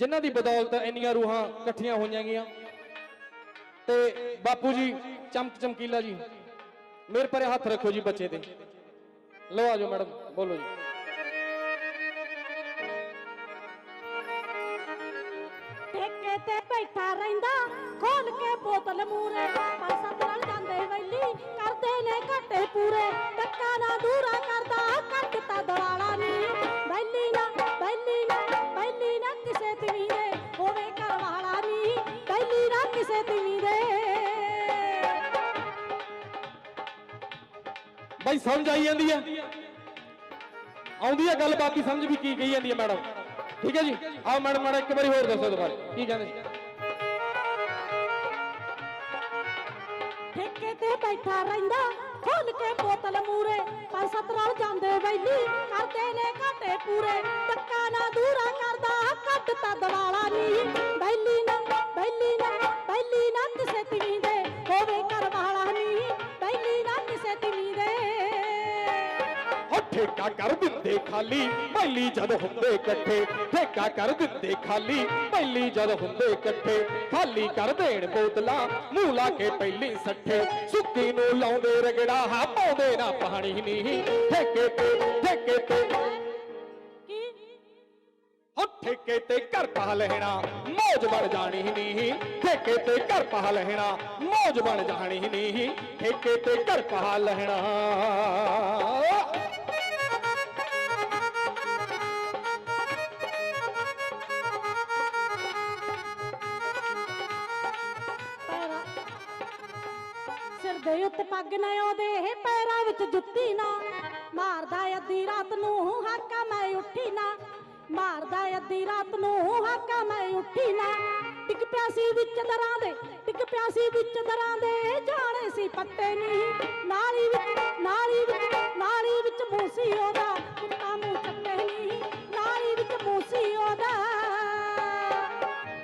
ਜਿਨ੍ਹਾਂ ਦੀ ਬਦੌਲਤ ਇੰਨੀਆਂ ਰੂਹਾਂ ਇਕੱਠੀਆਂ ਹੋਈਆਂ ਗਈਆਂ। ਤੇ ਬਾਪੂ ਜੀ, ਚਮਕ ਚਮਕੀਲਾ ਜੀ, ਮੇਰੇ ਪਰੇ ਹੱਥ ਰੱਖੋ ਜੀ ਬੱਚੇ ਤੇ ਲਓ ਆਜੋ ਮੈਡਮ, ਬੋਲੋ ਜੀ। ਠੇਕੇ ਤੇ ਬੈਠਾ ਰਹਿੰਦਾ, ਖੋਲ ਕੇ ਬੋਤਲ ਮੂਰੇ ਪਾਸਾ ਨਾਲ ਜਾਂਦੇ ਵੈਲੀ, ਕਰਦੇ ਨੇ ਘਾਟੇ ਪੂਰੇ। ਟੱਕਾ ਨਾ ਦੂਰਾ ਬਾਈ ਸਮਝ ਆਈ ਜਾਂਦੀ ਹੈ ਆਉਂਦੀ ਹੈ ਗੱਲ ਬਾਕੀ ਸਮਝ ਵੀ ਕੀ ਕਹੀ ਜਾਂਦੀ ਹੈ ਮੈਡਮ। ਠੀਕ ਹੈ ਜੀ? ਆਓ ਮੈਡਮ ਮੈਡਮ, ਇੱਕ ਵਾਰੀ ਹੋਰ ਦੱਸੋ ਦੁਬਾਰਾ। ਕੀ ਕਹਿੰਦੇ ਸੀ? ਠੇਕੇ ਤੇ ਬੈਠਾ ਰਹਿੰਦਾ, ਖੋਲ ਕੇ ਬੋਤਲ ਮੂਰੇ ਪੰਜ ਸੱਤ ਜਾਂਦੇ ਵੈਲੀ ਕਰਦੇ ਨੇ ਘਾਟੇ ਪੂਰੇ। ਟੱਕਾ ਨਾ ਦੂਰਾ ਕਰਦਾ ਕੱਟਤਾ ਦਵਾਲਾ ਨੀ। ਠੇਕਾ ਕਰ ਦਿੰਦੇ ਖਾਲੀ, ਪਹਿਲੀ ਜਦ ਹੁੰਦੇ ਇਕੱਠੇ, ਠੇਕਾ ਕਰ ਦਿੰਦੇ ਖਾਲੀ, ਪਹਿਲੀ ਜਦ ਹੁੰਦੇ ਇਕੱਠੇ, ਖਾਲੀ ਕਰ ਦੇਣ ਬੋਤਲਾਂ, ਮੂੰਹ ਲਾ ਕੇ ਪਹਿਲੀ ਸੱਠੇ, ਸੁੱਕੀ ਨੂੰ ਲਾਉਂਦੇ ਰਗੜਾ ਹਾ ਪਾਉਂਦੇ ਨਾ ਪਾਣੀ ਨਹੀਂ, ਠੇਕੇ ਤੇ ਠੇਕੇ ਤੇ। ਕੀ ਹੋ ਠੇਕੇ ਤੇ ਘਰ ਪਾ ਲੈਣਾ, ਮੌਜ ਬਣ ਜਾਣੀ ਨਹੀਂ, ਠੇਕੇ ਤੇ ਘਰ ਪਾ ਲੈਣਾ, ਮੌਜ ਬਣ ਜਾਣੀ ਨਹੀਂ, ਠੇਕੇ ਤੇ ਘਰ ਪਾ ਲੈਣਾ। ਪੱਗ ਨਾ ਆਉਂਦੇ ਇਹ ਪੈਰਾਂ ਵਿੱਚ ਜੁੱਤੀ ਨਾ। ਮਾਰਦਾ ਅੱਧੀ ਰਾਤ ਨੂੰ ਹਾਕਾ ਮੈਂ ਉੱਠੀ ਨਾ। ਮਾਰਦਾ ਅੱਧੀ ਰਾਤ ਨੂੰ ਹਾਕਾ ਮੈਂ ਉੱਠੀ ਨਾ। ਟਿਕ ਪਿਆ ਸੀ ਵਿੱਚ ਦਰਾਂ ਦੇ, ਟਿਕ ਪਿਆ ਸੀ ਵਿੱਚ ਦਰਾਂ ਦੇ। ਜਾਣੇ ਸੀ ਪੱਟੇ ਨਹੀਂ। ਨਾਲੀ ਵਿੱਚ ਨਾਲੀ ਵਿੱਚ ਨਾਲੀ ਵਿੱਚ ਮੂਸੀ ਉਹਦਾ। ਕੁੱਤਾ ਮੂੰਹ ਚੱਟੇ ਨਹੀਂ। ਨਾਲੀ ਵਿੱਚ ਮੂਸੀ ਉਹਦਾ।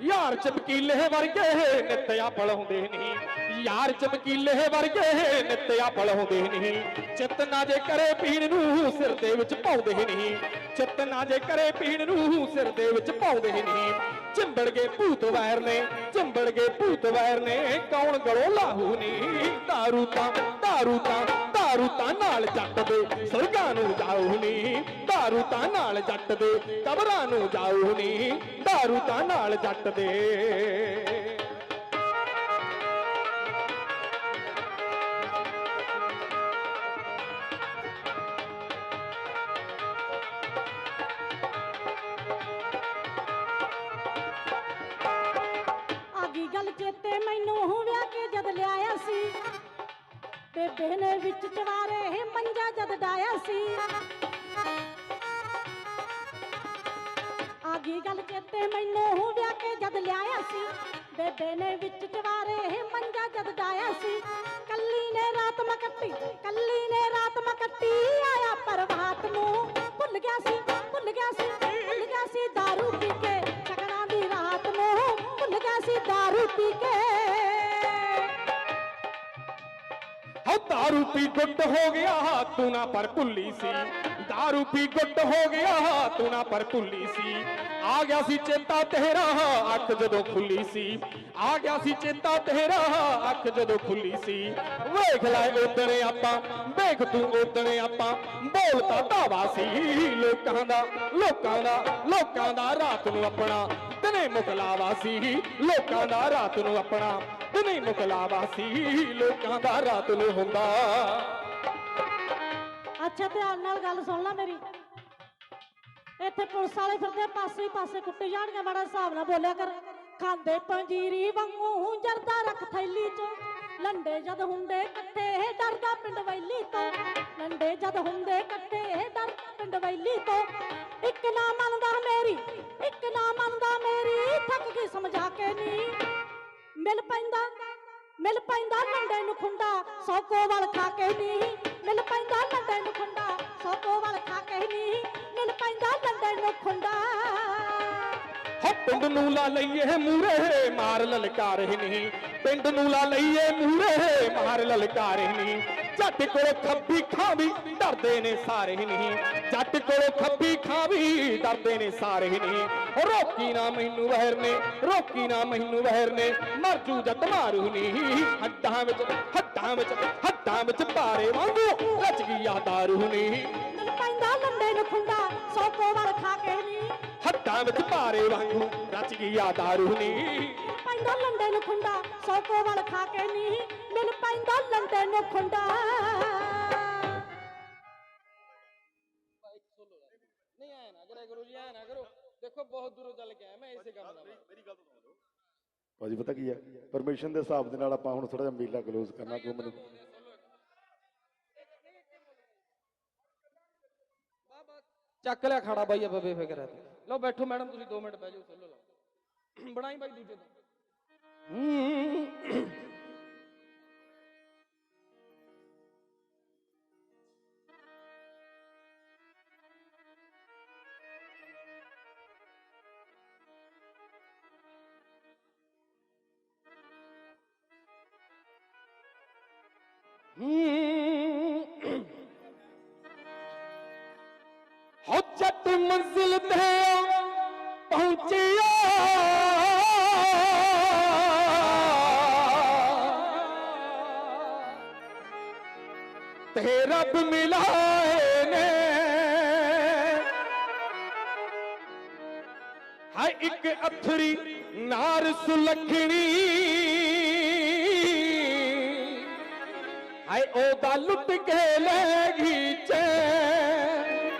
ਯਾਰ ਚਮਕੀਲੇ ਵਰਗੇ ਨਿੱਤਿਆ ਪਲਾਉਂਦੇ ਨਹੀਂ। ਯਾਰ ਚਮਕੀਲੇ ਵਰਗੇ ਨਿੱਤਿਆ ਪਲਾਉਂਦੇ ਨਹੀਂ ਚਿੱਤ ਨਾ ਜੇ ਕਰੇ ਪੀਣ ਨੂੰ ਸਿਰ ਦੇ ਵਿੱਚ ਪਾਉਂਦੇ ਨਹੀਂ ਚਿੱਤ ਨਾ ਜੇ ਕਰੇ ਪੀਣ ਨੂੰ ਸਿਰ ਦੇ ਵਿੱਚ ਪਾਉਂਦੇ ਨਹੀਂ ਚਿੰਬੜ ਗਏ ਭੂਤ ਵੈਰ ਨੇ ਚਿੰਬੜ ਗਏ ਭੂਤ ਵੈਰ ਨੇ ਕੌਣ ਗਲੋ ਲਾਹੂ ਨਹੀਂ दारू ਤਾਂ दारू ਤਾਂ दारू ਤਾਂ ਨਾਲ ਜੱਟ ਦੇ ਸਰਗਾਂ ਨੂੰ ਜਾਊ ਨਹੀਂ दारू ਤਾਂ ਨਾਲ ਜੱਟ ਦੇ ਕਬਰਾਂ ਨੂੰ ਜਾਊ ਨਹੀਂ दारू ਤਾਂ ਨਾਲ ਜੱਟ ਦੇ ਬੇਬੇ ਨੇ ਵਿੱਚ ਚਵਾਰੇ ਮੰਜਾ ਜਦ ਡਾਇਆ ਸੀ ਆ ਗਈ ਗੱਲ ਚੇਤੇ ਮੈਨੂੰ ਵਿਆਹ ਕੇ ਜਦ ਲਿਆਇਆ ਸੀ ਬੇਬੇ ਨੇ ਵਿੱਚ ਚਵਾਰੇ ਮੰਜਾ ਜਦ ਡਾਇਆ ਸੀ ਕੱਲੀ ਨੇ ਰਾਤ ਮੈਂ ਕੱਟੀ ਕੱਲੀ ਨੇ ਰਾਤ ਮੈਂ ਕੱਟੀ ਆਇਆ ਪ੍ਰਭਾਤ ਨੂੰ ਭੁੱਲ ਗਿਆ ਸੀ ਭੁੱਲ ਗਿਆ ਸੀ ਭੁੱਲ ਗਿਆ ਸੀ दारू ਪੀ ਕੇ ਸ਼ਕਰਾਂ ਦੀ ਰਾਤ ਨੂੰ ਭੁੱਲ ਗਿਆ ਸੀ दारू ਪੀ ਕੇ ਹੋ दारू ਪੀ ਗੁੱਟ ਹੋ ਗਿਆ ਤੂੰ ਨਾ ਪਰ ਭੁੱਲੀ ਸੀ दारू ਪੀ ਗੁੱਟ ਹੋ ਗਿਆ ਤੂੰ ਨਾ ਪਰ ਭੁੱਲੀ ਸੀ ਆ ਗਿਆ ਸੀ ਚੇਤਾ ਤੇਰਾ ਅੱਖ ਜਦੋਂ ਖੁੱਲੀ ਸੀ ਆ ਗਿਆ ਸੀ ਚੇਤਾ ਤੇਰਾ ਅੱਖ ਜਦੋਂ ਖੁੱਲੀ ਸੀ ਵੇਖ ਲੈ ਉਦਣੇ ਆਪਾਂ ਵੇਖ ਤੂੰ ਉਦਣੇ ਆਪਾਂ ਬੋਲਤਾ ਧਾਵਾ ਸੀ ਲੋਕਾਂ ਦਾ ਲੋਕਾਂ ਦਾ ਲੋਕਾਂ ਦਾ ਰਾਤ ਨੂੰ ਆਪਣਾ ਦਿਨੇ ਮੁਕਲਾਵਾ ਸੀ ਲੋਕਾਂ ਦਾ ਰਾਤ ਨੂੰ ਆਪਣਾ ਦਿਨੇ ਮੁਕਲਾਵਾ ਸੀ, ਲੋਕਾਂ ਦਾ ਰਾਤ ਨੂੰ ਹੁੰਦਾ। ਅੱਛਾ, ਧਿਆਨ ਨਾਲ ਗੱਲ ਸੁਣ ਲੈ ਮੇਰੀ। ਇੱਥੇ ਪੁਲਿਸ ਵਾਲੇ ਫਿਰਦੇ ਪਾਸੇ ਹੀ ਪਾਸੇ ਕੁੱਟੇ ਜਾਣਗੇ ਬੜਾ ਹਿਸਾਬ ਨਾਲ ਬੋਲਿਆ ਕਰ। ਖਾਂਦੇ ਪੰਜੀਰੀ ਵਾਂਗੂ ਜਰਦਾ ਰੱਖ ਥੈਲੀ ਚ। ਲੰਡੇ ਜਦ ਹੁੰਦੇ ਇਕੱਠੇ ਡਰਦਾ ਪਿੰਡ ਵੈਲੀ ਤੋਂ। ਲੰਡੇ ਜਦ ਹੁੰਦੇ ਇਕੱਠੇ ਡਰਦਾ ਪਿੰਡ ਵੈਲੀ ਤੋਂ। ਇੱਕ ਨਾ ਮੰਨਦਾ ਮੇਰੀ, ਇੱਕ ਨਾ ਮੰਨਦਾ ਮੇਰੀ, ਥੱਕ ਕੇ ਸਮਝਾ ਕੇ ਨਹੀਂ ਮਿਲ ਪੈਂਦਾ ਮਿਲ ਪੈਂਦਾ ਲੰਡੇ ਨੂੰ ਖੁੰਡਾ ਸੌ ਕੋਵਲ ਖਾ ਕੇ ਨਹੀਂ। ਮਿਲ ਪੈਂਦਾ ਲੰਡੇ ਨੂੰ ਖੁੰਡਾ ਸੌ ਕੋਵਲ ਖਾ ਕੇ ਨਹੀਂ। ਮਿਲ ਪੈਂਦਾ ਲੰਡੇ ਨੂੰ ਖੁੰਡਾ। ਹੋ ਪਿੰਡ ਨੂੰ ਲਾ ਲਈਏ ਮੂਰੇ ਮਾਰ ਲਲਕਾਰ ਨਹੀਂ। ਪਿੰਡ ਨੂੰ ਲਾ ਲਈਏ ਮੂਰੇ ਮਾਰ ਲਲਕਾਰੇ ਨਹੀਂ। ਜੱਟ ਕੋਲੋਂ ਖੱਬੀ ਖਾਵੀ ਡਰਦੇ ਨੇ ਸਾਰੇ ਹੀ ਨਹੀਂ। ਜੱਟ ਕੋਲੋਂ ਖੱਬੀ ਖਾਵੀ ਡਰਦੇ ਨੇ ਸਾਰੇ ਹੀ ਨਹੀਂ। ਰੋਕੀ ਨਾ ਮੈਨੂੰ ਵਹਿਰ ਨੇ ਰੋਕੀ ਨਾ ਮੈਨੂੰ ਵਹਿਰ ਨੇ ਮਰ ਜੂ ਜੱਟ ਮਾਰੂ ਨਹੀਂ ਹੱਡਾਂ ਵਿੱਚ ਹੱਡਾਂ ਵਿੱਚ ਹੱਡਾਂ ਵਿੱਚ ਪਾਰੇ ਵਾਂਗੂ ਰਚ ਗਈ ਆ ਦਾਰੂ ਨਹੀਂ ਪੈਂਦਾ ਲੰਡੇ ਨੂੰ ਖੁੰਡਾ ਸੌ ਕੋ ਵਾਰ ਖਾ ਕੇ ਨੀ। ਹੱਡਾਂ ਵਿੱਚ ਪਾਰੇ ਵਾਂਗੂ ਰਚ ਗਈ ਆ ਦਾਰੂ ਨਹੀਂ ਪੈਂਦਾ ਲੰਡੇ ਨੂੰ ਖੁੰਡਾ ਸੌ ਕੋ ਵਾਰ ਖਾ ਕੇ ਨੀ। ਮਿਲ ਪੈਂਦਾ ਲੰਡੇ ਨੂੰ ਖੁੰਡਾ। ਨਹੀਂ ਆਇਆ ਨਾ ਕਰਿਆ ਕਰੋ ਜੀ ਆਇਆ ਨਾ ਕਰੋ। ਦੇਖੋ ਬਹੁਤ ਦੂਰੋਂ ਚੱਲ ਕੇ ਆਇਆ ਮੈਂ ਇਸੇ ਕੰਮ ਨਾਲ। ਭਾਜੀ ਪਤਾ ਕੀ ਹੈ ਪਰਮਿਸ਼ਨ ਦੇ ਹਿਸਾਬ ਦੇ ਨਾਲ ਆਪਾਂ ਹੁਣ ਥੋੜਾ ਜਿਹਾ ਮੇਲਾ ਕਲੋਜ਼ ਕਰਨਾ ਕਿਉਂ ਮੈਨੂੰ ਚੱਕ ਲਿਆ ਖਾੜਾ ਬਾਈ ਆਪਾਂ ਬੇਫਿਕਰ ਹੈ ਤੂੰ। ਲਓ ਬੈਠੋ ਮੈਡਮ ਤੁਸੀਂ 2 ਮਿੰਟ ਬਹਿ ਜਾਓ ਸੋਲੋ ਲਾਓ। ਬਣਾਈ ਬਾਈ ਦੂਜੇ ਤੋਂ। ਹੋ ਹੋ ਜੱਟ ਮੰਜ਼ਿਲ ਤੇ ਪਹੁੰਚਿਆ। ਤੇ ਰੱਬ ਮਿਲਾਏ ਨੇ। ਹਾਏ ਇੱਕ ਅਥਰੀ ਨਾਰ ਸੁਲਖਣੀ ਹਾਏ ਉਹਦਾ ਲੁੱਟ ਕੇ ਲੈ ਗਈ ਚੈਨ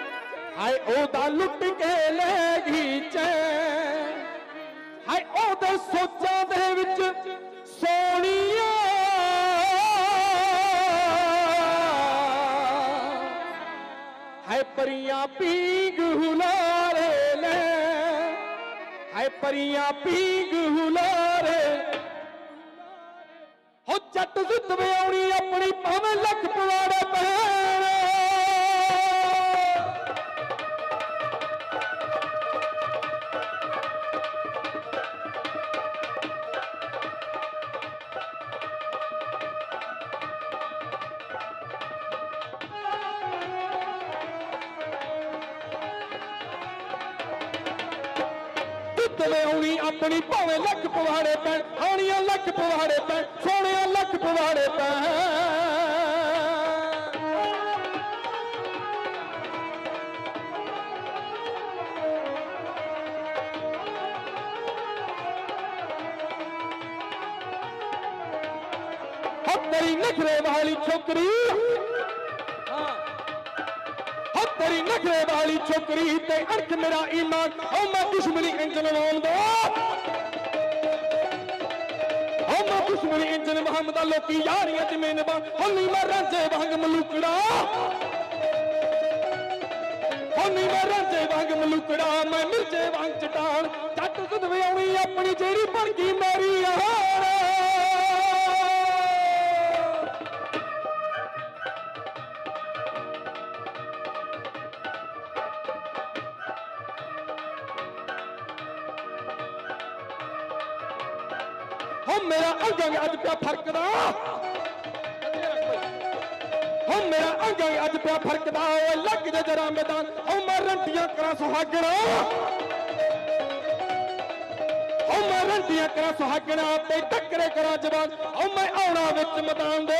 ਹਾਏ ਉਹਦਾ ਲੁੱਟ ਕੇ ਲੈ ਗਈ ਚੈਨ ਹਾਏ, ਉਹਦੇ ਸੋਚਾਂ ਦੇ ਵਿੱਚ ਸੋਹਣੀਆਂ। ਹਾਏ, ਪਰੀਆਂ ਪੀਂਗ ਹੁਲਾਰੇ ਲੈ। ਹਾਏ, ਪਰੀਆਂ ਪੀਂਗ ਹੁਲਾਰੇ ਜ਼ਿੱਦ ਵਿਆਉਣੀ ਆਪਣੀ ਭਾਵੇਂ ਲੱਖ ਪਵਾੜੇ ਪੈਣ ਆਉਣੀਆਂ ਲੱਖ ਪਵਾੜੇ ਪੈਣ, ਸੋਹਣਿਆ ਲੱਖ ਪਵਾੜੇ ਪੈਣ। ਹੋ ਤੇਰੀ ਨਖਰੇ ਵਾਲੀ ਛੋਕਰੀ। ਤੇਰੀ ਨਖਰੇ ਵਾਲੀ ਛੋਕਰੀ ਤੇ ਅਰਥ ਮੇਰਾ ਈਮਾਨ। ਹੋ ਮੈਂ ਦੁਸ਼ਮਣੀ ਇੰਜਨ ਲਾਉਂਦਾ ਹੋ ਮੈਂ ਦੁਸ਼ਮਣੀ ਇੰਜਨ ਮੁਹੰਮਦ ਦਾ ਲੋਕੀ ਯਾਰੀਆਂ ਚ ਮੇਨਬਾ ਹੋਲੀ ਮੈਂ ਰਾਂਝੇ ਵਾਂਗ ਮਲੂਕੜਾ। ਹੁੰਨੀ ਮੈਂ ਰਾਂਝੇ ਵਾਂਗ ਮਲੂਕੜਾ, ਮੈਂ ਮਿਰਜੇ ਵਾਂਗ ਚਟਾਨ। ਜੱਟ ਸੁਧ ਵਿਆਉਣੀ ਆਪਣੀ ਜਿਹੜੀ ਬਣ ਗਈ ਮੇਰੀ ਯਾਰ ਉਹ ਮੇਰਾ ਅੰਗੰਗ ਅੱਜ ਪਿਆ ਫਰਕਦਾ। ਉਹ ਮੇਰਾ ਅੰਗਾਂ ਅੱਜ ਪਿਆ ਫਰਕਦਾ। ਓਏ ਲੱਗ ਜਾ ਜਰਾ ਮੈਦਾਨ। ਹੋ ਮੈਂ ਰੰਟੀਆਂ ਕਰਾਂ ਸੁਹਾਗਣਾ। ਹੋ ਮੈਂ ਰੰਟੀਆਂ ਕਰਾਂ ਸੁਹਾਗਣਾ। ਤੇ ਟੱਕਰੇ ਕਰਾਂ ਜਵਾਨ। ਉਹ ਮੈਂ ਆਉਣਾ ਵਿੱਚ ਮੈਦਾਨ ਦੇ।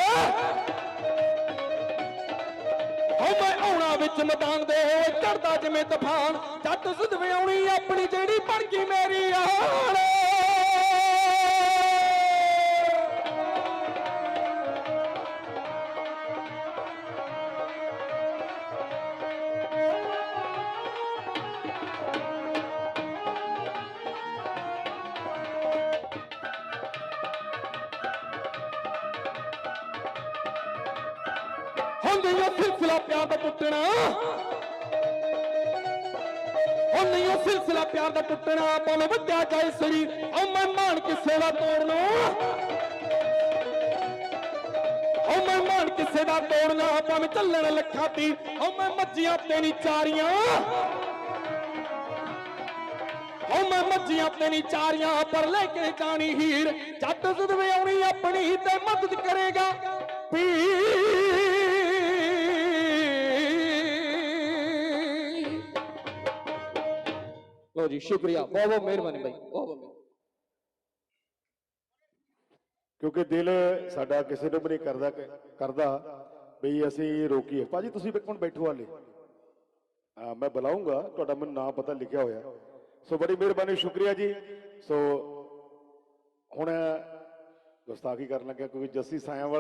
ਉਹ ਮੈਂ ਆਉਣਾ ਵਿੱਚ ਮੈਦਾਨ ਦੇ। ਓਏ ਚੜਦਾ ਜਿਵੇਂ ਤੂਫਾਨ। ਜੱਟ ਸੁਧ ਵਿਆਉਣੀ ਆਪਣੀ ਜਿਹੜੀ ਬਣ ਗਈ ਮੇਰੀ ਯਾਰ ਹੁੰਦੀ ਉਹ ਸਿਲਸਿਲਾ ਪਿਆਰ ਦਾ ਟੁੱਟਣਾ। ਉਹ ਨਹੀਂ ਉਹ ਸਿਲਸਿਲਾ ਪਿਆਰ ਦਾ ਟੁੱਟਣਾ ਬੋਲ ਵੱਡਿਆ ਜਾਏ ਸਰੀ, ਉਹ ਮੈਂ ਮਾਨ ਕਿਸੇ ਦਾ ਤੋੜਨਾ। ਉਹ ਮੈਂ ਮਾਣ ਕਿਸੇ ਦਾ ਤੋੜਨਾ ਭਾਵੇਂ ਚੱਲਣ ਲੱਖਾਂ ਦੀ, ਉਹ ਮੈਂ ਮੱਝੀਆਂ ਤੇ ਨਹੀਂ ਚਾਰੀਆਂ। ਉਹ ਮੈਂ ਮੱਝੀਆਂ ਤੇ ਚਾਰੀਆਂ, ਪਰ ਲੈ ਕੇ ਜਾਣੀ ਹੀਰ, ਜੱਟ ਸੁਧ ਆਉਣੀ ਆਪਣੀ ਤੇ ਮਦਦ ਕਰੇਗਾ। ਪੀਰ ਲਓ ਜੀ, ਸ਼ੁਕਰੀਆ। ਬਹੁਤ ਬਹੁਤ ਮਿਹਰਬਾਨੀ ਬਾਈ। ਬਹੁਤ ਬਹੁਤ ਕਿਉਂਕਿ ਦਿਲ ਸਾਡਾ ਕਿਸੇ ਨੂੰ ਵੀ ਨਹੀਂ ਕਰਦਾ ਕਰਦਾ ਵੀ ਅਸੀਂ ਰੋਕੀਏ। ਭਾਜੀ, ਤੁਸੀਂ ਇੱਕ ਮਿੰਟ ਬੈਠੋ ਹਾਲੇ। ਹਾਂ ਮੈਂ ਬੁਲਾਉਂਗਾ ਤੁਹਾਡਾ ਮੈਨੂੰ ਨਾਮ ਪਤਾ ਲਿਖਿਆ ਹੋਇਆ। ਸੋ ਬੜੀ ਮਿਹਰਬਾਨੀ, ਸ਼ੁਕਰੀਆ ਜੀ। ਸੋ ਹੁਣ ਗੁਸਤਾਖੀ ਕਰਨ ਲੱਗਿਆ ਕਿਉਂਕਿ ਜੱਸੀ ਸਾਇਆ ਵਾਲਾ